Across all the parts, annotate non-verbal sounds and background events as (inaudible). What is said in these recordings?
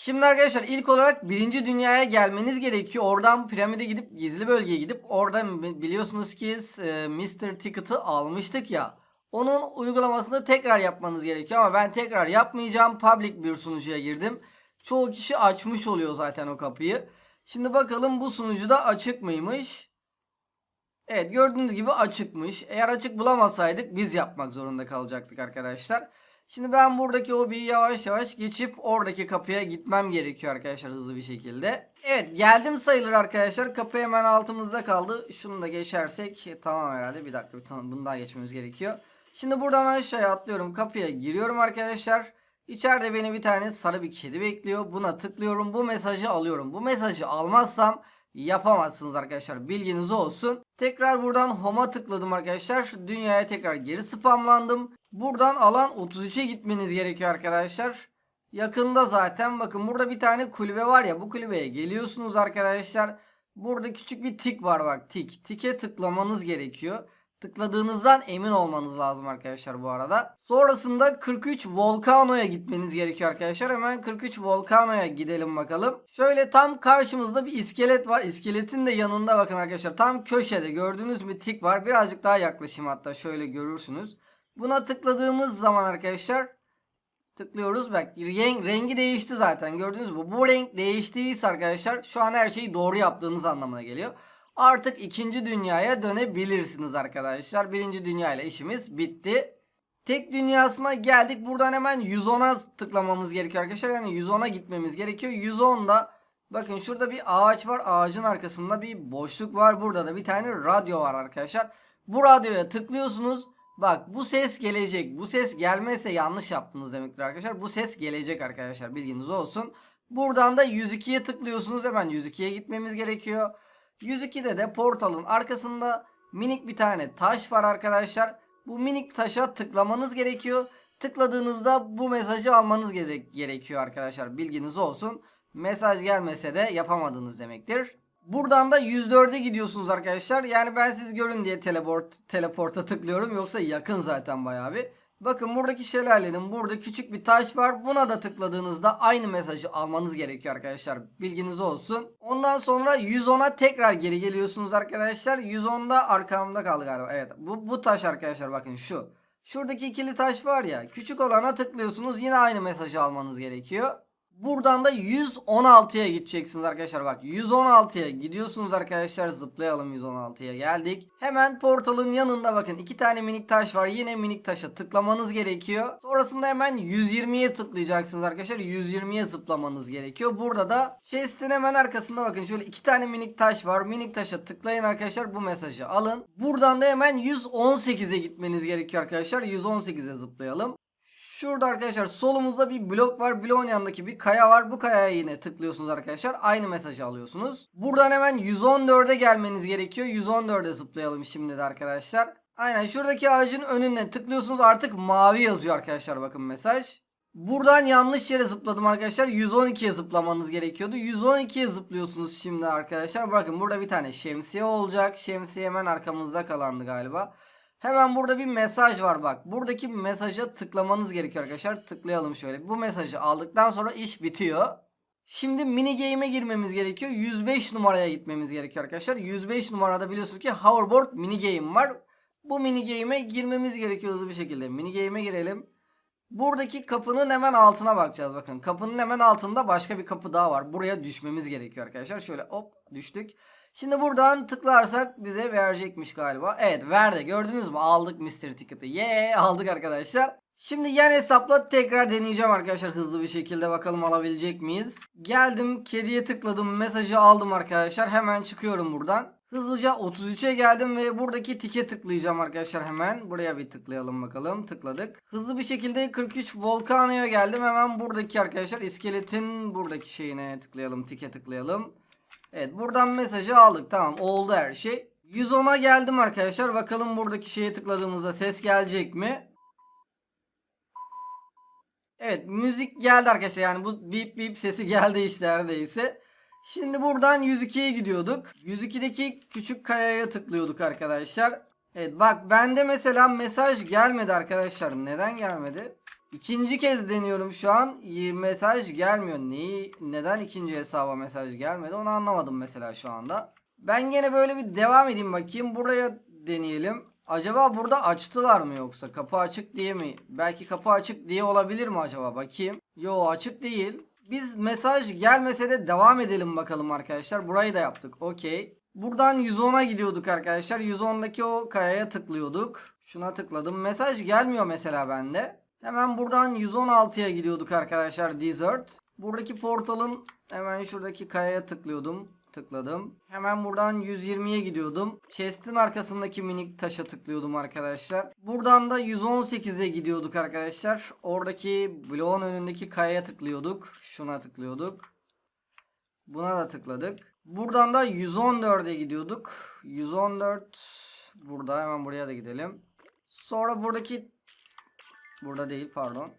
Şimdi arkadaşlar ilk olarak birinci dünyaya gelmeniz gerekiyor. Oradan piramide gidip gizli bölgeye gidip orada bi- biliyorsunuz ki e, Mr. Ticket'ı almıştık ya. Onun uygulamasını tekrar yapmanız gerekiyor ama ben tekrar yapmayacağım. Public bir sunucuya girdim. Çoğu kişi açmış oluyor zaten o kapıyı. Şimdi bakalım bu sunucuda açık mıymış? Evet gördüğünüz gibi açıkmış. Eğer açık bulamasaydık biz yapmak zorunda kalacaktık arkadaşlar. Şimdi ben buradaki hobiyi yavaş yavaş geçip oradaki kapıya gitmem gerekiyor arkadaşlar hızlı bir şekilde. Evet geldim sayılır arkadaşlar. Kapı hemen altımızda kaldı. Şunu da geçersek e, tamam herhalde. Bir dakika bir tane bunu daha geçmemiz gerekiyor. Şimdi buradan aşağıya atlıyorum. Kapıya giriyorum arkadaşlar. İçeride beni bir tane sarı bir kedi bekliyor. Buna tıklıyorum. Bu mesajı alıyorum. Bu mesajı almazsam yapamazsınız arkadaşlar. Bilginiz olsun. Tekrar buradan home'a tıkladım arkadaşlar. Dünyaya tekrar geri spamlandım. Buradan alan 33'e gitmeniz gerekiyor arkadaşlar. Yakında zaten bakın burada bir tane kulübe var ya bu kulübeye geliyorsunuz arkadaşlar. Burada küçük bir tik var bak tik. Tike tıklamanız gerekiyor. Tıkladığınızdan emin olmanız lazım arkadaşlar bu arada. Sonrasında 43 Volcano'ya gitmeniz gerekiyor arkadaşlar. Hemen 43 Volcano'ya gidelim bakalım. Şöyle tam karşımızda bir iskelet var. İskeletin de yanında bakın arkadaşlar. Tam köşede gördüğünüz bir tik var. Birazcık daha yaklaşayım hatta şöyle görürsünüz. Buna tıkladığımız zaman arkadaşlar tıklıyoruz. Bak renk, rengi değişti zaten gördünüz mü? Bu renk değiştiyse arkadaşlar şu an her şeyi doğru yaptığınız anlamına geliyor. Artık ikinci dünyaya dönebilirsiniz arkadaşlar. Birinci dünya ile işimiz bitti. Tek dünyasına geldik. Buradan hemen 110'a tıklamamız gerekiyor arkadaşlar. Yani 110'a gitmemiz gerekiyor. 110'da bakın şurada bir ağaç var. Ağacın arkasında bir boşluk var. Burada da bir tane radyo var arkadaşlar. Bu radyoya tıklıyorsunuz. Bak bu ses gelecek. Bu ses gelmezse yanlış yaptınız demektir arkadaşlar. Bu ses gelecek arkadaşlar. Bilginiz olsun. Buradan da 102'ye tıklıyorsunuz. Hemen 102'ye gitmemiz gerekiyor. 102'de de portalın arkasında minik bir tane taş var arkadaşlar. Bu minik taşa tıklamanız gerekiyor. Tıkladığınızda bu mesajı almanız gere- gerekiyor arkadaşlar. Bilginiz olsun. Mesaj gelmese de yapamadınız demektir. Buradan da 104'e gidiyorsunuz arkadaşlar. Yani ben siz görün diye teleport teleporta tıklıyorum. Yoksa yakın zaten bayağı bir. Bakın buradaki şelalenin burada küçük bir taş var. Buna da tıkladığınızda aynı mesajı almanız gerekiyor arkadaşlar. Bilginiz olsun. Ondan sonra 110'a tekrar geri geliyorsunuz arkadaşlar. 110'da arkamda kaldı galiba. Evet bu, bu taş arkadaşlar bakın şu. Şuradaki ikili taş var ya. Küçük olana tıklıyorsunuz. Yine aynı mesajı almanız gerekiyor. Buradan da 116'ya gideceksiniz arkadaşlar. Bak 116'ya gidiyorsunuz arkadaşlar. Zıplayalım 116'ya geldik. Hemen portalın yanında bakın iki tane minik taş var. Yine minik taşa tıklamanız gerekiyor. Sonrasında hemen 120'ye tıklayacaksınız arkadaşlar. 120'ye zıplamanız gerekiyor. Burada da chest'in hemen arkasında bakın şöyle iki tane minik taş var. Minik taşa tıklayın arkadaşlar. Bu mesajı alın. Buradan da hemen 118'e gitmeniz gerekiyor arkadaşlar. 118'e zıplayalım. Şurada arkadaşlar solumuzda bir blok var. Bloğun yanındaki bir kaya var. Bu kayaya yine tıklıyorsunuz arkadaşlar. Aynı mesajı alıyorsunuz. Buradan hemen 114'e gelmeniz gerekiyor. 114'e zıplayalım şimdi de arkadaşlar. Aynen şuradaki ağacın önüne tıklıyorsunuz. Artık mavi yazıyor arkadaşlar bakın mesaj. Buradan yanlış yere zıpladım arkadaşlar. 112'ye zıplamanız gerekiyordu. 112'ye zıplıyorsunuz şimdi arkadaşlar. Bakın burada bir tane şemsiye olacak. Şemsiye hemen arkamızda kalandı galiba. Hemen burada bir mesaj var bak. Buradaki mesaja tıklamanız gerekiyor arkadaşlar. Tıklayalım şöyle. Bu mesajı aldıktan sonra iş bitiyor. Şimdi mini game'e girmemiz gerekiyor. 105 numaraya gitmemiz gerekiyor arkadaşlar. 105 numarada biliyorsunuz ki hoverboard mini game var. Bu mini game'e girmemiz gerekiyor hızlı bir şekilde. Mini game'e girelim. Buradaki kapının hemen altına bakacağız bakın. Kapının hemen altında başka bir kapı daha var. Buraya düşmemiz gerekiyor arkadaşlar. Şöyle hop düştük. Şimdi buradan tıklarsak bize verecekmiş galiba. Evet verdi. Gördünüz mü? Aldık Mr. Ticket'ı. Yeah aldık arkadaşlar. Şimdi yan hesapla tekrar deneyeceğim arkadaşlar hızlı bir şekilde. Bakalım alabilecek miyiz? Geldim. Kediye tıkladım. Mesajı aldım arkadaşlar. Hemen çıkıyorum buradan. Hızlıca 33'e geldim ve buradaki tike tıklayacağım arkadaşlar hemen. Buraya bir tıklayalım bakalım. Tıkladık. Hızlı bir şekilde 43 Volcano'ya geldim. Hemen buradaki arkadaşlar iskeletin buradaki şeyine tıklayalım. Tike tıklayalım. Evet buradan mesajı aldık. Tamam oldu her şey. 110'a geldim arkadaşlar. Bakalım buradaki şeye tıkladığımızda ses gelecek mi? Evet müzik geldi arkadaşlar. Yani bu bip bip sesi geldi işte neredeyse. Şimdi buradan 102'ye gidiyorduk. 102'deki küçük kayaya tıklıyorduk arkadaşlar. Evet bak bende mesela mesaj gelmedi arkadaşlar. Neden gelmedi? İkinci kez deniyorum şu an. Mesaj gelmiyor. Neyi neden ikinci hesaba mesaj gelmedi onu anlamadım mesela şu anda. Ben gene böyle bir devam edeyim bakayım. Buraya deneyelim. Acaba burada açtılar mı yoksa? Kapı açık diye mi? Belki kapı açık diye olabilir mi acaba? Bakayım. Yo açık değil. Biz mesaj gelmese de devam edelim bakalım arkadaşlar. Burayı da yaptık. Okey. Buradan 110'a gidiyorduk arkadaşlar. 110'daki o kayaya tıklıyorduk. Şuna tıkladım. Mesaj gelmiyor mesela bende. Hemen buradan 116'ya gidiyorduk arkadaşlar Desert. Buradaki portalın hemen şuradaki kayaya tıklıyordum. Tıkladım. Hemen buradan 120'ye gidiyordum. Chest'in arkasındaki minik taşa tıklıyordum arkadaşlar. Buradan da 118'e gidiyorduk arkadaşlar. Oradaki bloğun önündeki kayaya tıklıyorduk. Şuna tıklıyorduk. Buna da tıkladık. Buradan da 114'e gidiyorduk. 114 burada hemen buraya da gidelim. Sonra buradaki burada değil pardon.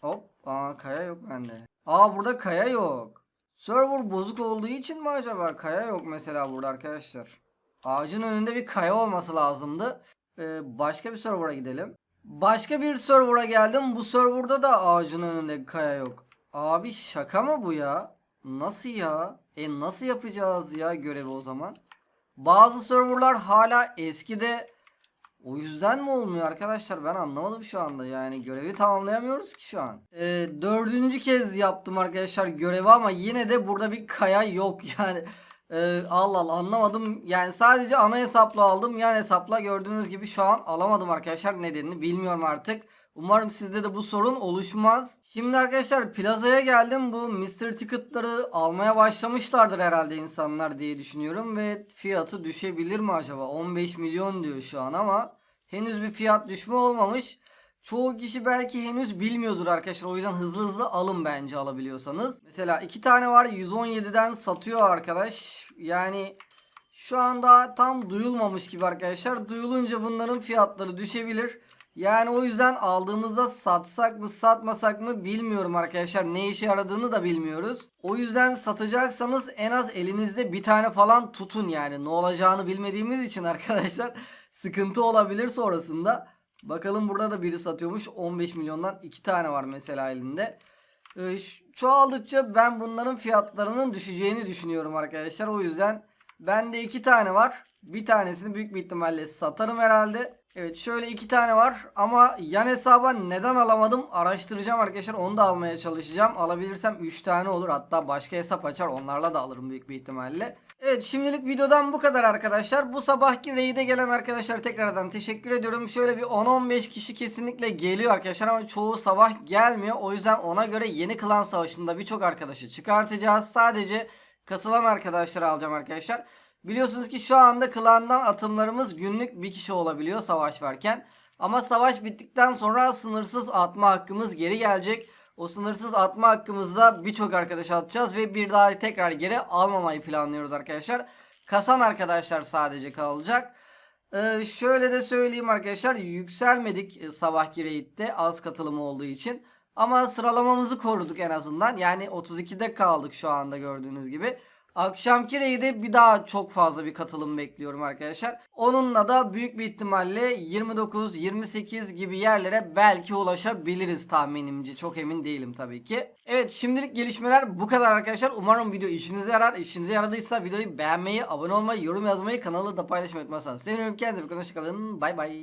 Hop. Aa kaya yok bende. Aa burada kaya yok. Server bozuk olduğu için mi acaba? Kaya yok mesela burada arkadaşlar. Ağacın önünde bir kaya olması lazımdı. Ee, başka bir server'a gidelim. Başka bir server'a geldim. Bu serverda da ağacın önünde kaya yok. Abi şaka mı bu ya? Nasıl ya? E nasıl yapacağız ya görevi o zaman? Bazı serverlar hala eskide. O yüzden mi olmuyor arkadaşlar? Ben anlamadım şu anda. Yani görevi tamamlayamıyoruz ki şu an. Ee, dördüncü kez yaptım arkadaşlar görevi ama yine de burada bir kaya yok. (laughs) Yani ee, Allah Allah anlamadım. Yani sadece ana hesapla aldım. Yan hesapla gördüğünüz gibi şu an alamadım arkadaşlar. Nedenini bilmiyorum artık. Umarım sizde de bu sorun oluşmaz. Şimdi arkadaşlar plazaya geldim. Bu Mr. Ticket'ları almaya başlamışlardır herhalde insanlar diye düşünüyorum. Ve fiyatı düşebilir mi acaba? 15 milyon diyor şu an ama henüz bir fiyat düşme olmamış. Çoğu kişi belki henüz bilmiyordur arkadaşlar. O yüzden hızlı hızlı alın bence alabiliyorsanız. Mesela iki tane var 117'den satıyor arkadaş. Yani şu anda tam duyulmamış gibi arkadaşlar. Duyulunca bunların fiyatları düşebilir. Yani o yüzden aldığımızda satsak mı satmasak mı bilmiyorum arkadaşlar. Ne işe yaradığını da bilmiyoruz. O yüzden satacaksanız en az elinizde bir tane falan tutun yani. Ne olacağını bilmediğimiz için arkadaşlar (laughs) sıkıntı olabilir sonrasında. Bakalım burada da biri satıyormuş. 15 milyondan 2 tane var mesela elinde. Ee, çoğaldıkça ben bunların fiyatlarının düşeceğini düşünüyorum arkadaşlar. O yüzden bende 2 tane var. Bir tanesini büyük bir ihtimalle satarım herhalde. Evet şöyle iki tane var ama yan hesaba neden alamadım araştıracağım arkadaşlar onu da almaya çalışacağım. Alabilirsem 3 tane olur hatta başka hesap açar onlarla da alırım büyük bir ihtimalle. Evet şimdilik videodan bu kadar arkadaşlar. Bu sabahki raid'e gelen arkadaşlar tekrardan teşekkür ediyorum. Şöyle bir 10-15 kişi kesinlikle geliyor arkadaşlar ama çoğu sabah gelmiyor. O yüzden ona göre yeni klan savaşında birçok arkadaşı çıkartacağız. Sadece kasılan arkadaşları alacağım arkadaşlar. Biliyorsunuz ki şu anda klandan atımlarımız günlük bir kişi olabiliyor savaş varken. Ama savaş bittikten sonra sınırsız atma hakkımız geri gelecek. O sınırsız atma hakkımızda birçok arkadaş atacağız ve bir daha tekrar geri almamayı planlıyoruz arkadaşlar. Kasan arkadaşlar sadece kalacak. Ee, şöyle de söyleyeyim arkadaşlar yükselmedik e, sabahki raid'de az katılım olduğu için. Ama sıralamamızı koruduk en azından. Yani 32'de kaldık şu anda gördüğünüz gibi. Akşamki raid'e bir daha çok fazla bir katılım bekliyorum arkadaşlar. Onunla da büyük bir ihtimalle 29-28 gibi yerlere belki ulaşabiliriz tahminimce. Çok emin değilim tabii ki. Evet şimdilik gelişmeler bu kadar arkadaşlar. Umarım video işinize yarar. İşinize yaradıysa videoyu beğenmeyi, abone olmayı, yorum yazmayı, kanalı da paylaşmayı unutmazsanız sevinirim. Kendinize. Hoşçakalın. Bay bay.